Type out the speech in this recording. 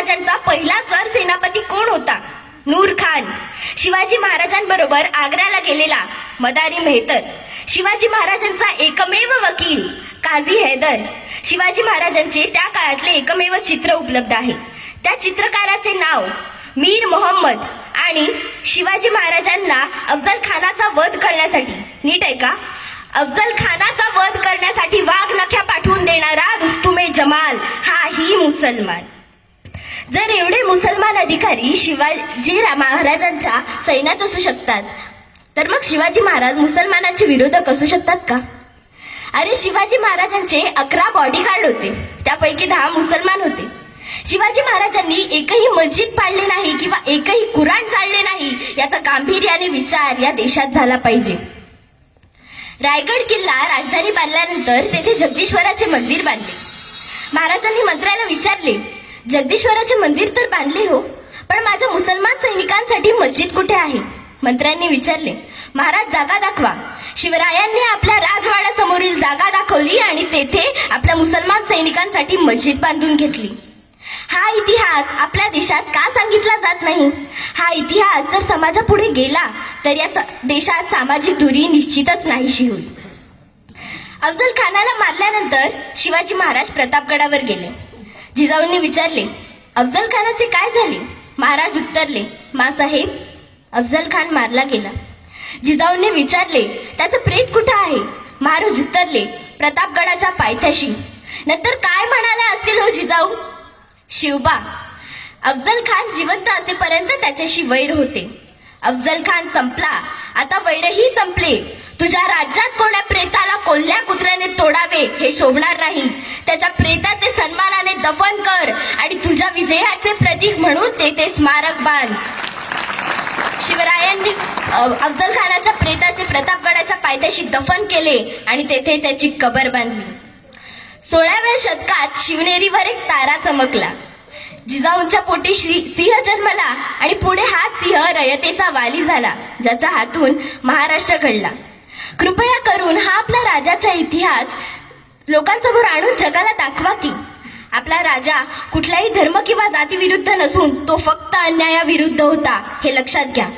महाराजांचा पहिला सरसेनापती कोण होता? नूर खान. शिवाजी महाराजांबरोबर आग्र्याला गेलेला मदारी मेहतर. शिवाजी महाराजांचा एकमेव वकील काझी हैदर. शिवाजी महाराजांचे त्या काळातले एकमेव चित्र उपलब्ध आहे. त्या चित्रकाराचे नाव मीर मोहम्मद आणि शिवाजी महाराजांना अफजल खानाचा वध करण्यासाठी नीट आहे का? अफजल खानाचा वध करण्यासाठी वाघ नख्या पाठवून देणारा रुस्तुमे जमाल हाही मुसलमान. जर एवढे मुसलमान अधिकारी शिवाजी महाराजांच्या सैन्यात असू शकतात तर मग शिवाजी महाराज मुसलमानांचे विरोधक असू शकतात का? अरे शिवाजी महाराजांचे अकरा बॉडीगार्ड होते. त्यापैकी दहा मुसलमान होते. शिवाजी महाराजांनी एकही मस्जिद पाडले नाही किंवा एकही कुराण जाळले नाही याचा गांभीर्याने विचार या देशात झाला पाहिजे. रायगड किल्ला राजधानी बांधल्यानंतर तेथे जगदीश्वराचे मंदिर बांधले. महाराजांनी मंत्र्याला विचारले जगदीश्वराचे मंदिर तर बांधले हो पण माझ्या मुसलमान सैनिकांसाठी मस्जिद कुठे आहे? मंत्र्यांनी विचारले महाराज जागा दाखवा. शिवरायांनी आपल्या राजवाड्यासमोरील जागा दाखवली आणि तेथे आपल्या मुसलमान सैनिकांसाठी मस्जिद बांधून घेतली. हा इतिहास आपल्या देशात का सांगितला जात नाही? हा इतिहास जर समाजापुढे गेला तर या देशात सामाजिक दुरी निश्चितच नाहीशी होईल अफजल खानाला मारल्यानंतर शिवाजी महाराज प्रतापगडावर गेले. जिजाऊंनी विचारले अफजल खानाचे काय झाले? महाराज उत्तरले मासाहेब अफजल खान मारला गेला. जिजाऊंनी विचारले त्याचं प्रेत कुठं आहे? महाराज उत्तरले प्रतापगडाच्या पायथ्याशी. नंतर काय म्हणाले असतील हो जिजाऊ? शिवबा अफजल खान जिवंत असेपर्यंत त्याच्याशी वैर होते. अफजल खान संपला. आता वैरही संपले. तुझ्या राज्यात कोण्या प्रेताला कोल्ह्या कुत्र्याने तोडावे हे शोभणार नाही. त्याच्या प्रेताचे सन्मानाने दफन कर आणि तुझ्या विजयाचे प्रतीक म्हणून तेथे स्मारक बांध. शिवरायांनी अफजल खानाच्या प्रेताचे प्रतापगडाच्या पायथ्याशी दफन केले आणि तेथे त्याची कबर बांधली. सोळाव्या शतकात शिवनेरीवर एक तारा चमकला. जिजाऊंच्या पोटी श्री सिंह जन्मला आणि पुढे हाच सिंह रयतेचा वाली झाला ज्याचा हातून महाराष्ट्र घडला. कृपया करून हा आपला राजाचा इतिहास लोकांसमोर आणून जगाला दाखवा की आपला राजा कुठलाही धर्म किंवा जातीविरुद्ध नसून तो फक्त अन्यायाविरुद्ध होता. हे लक्षात घ्या.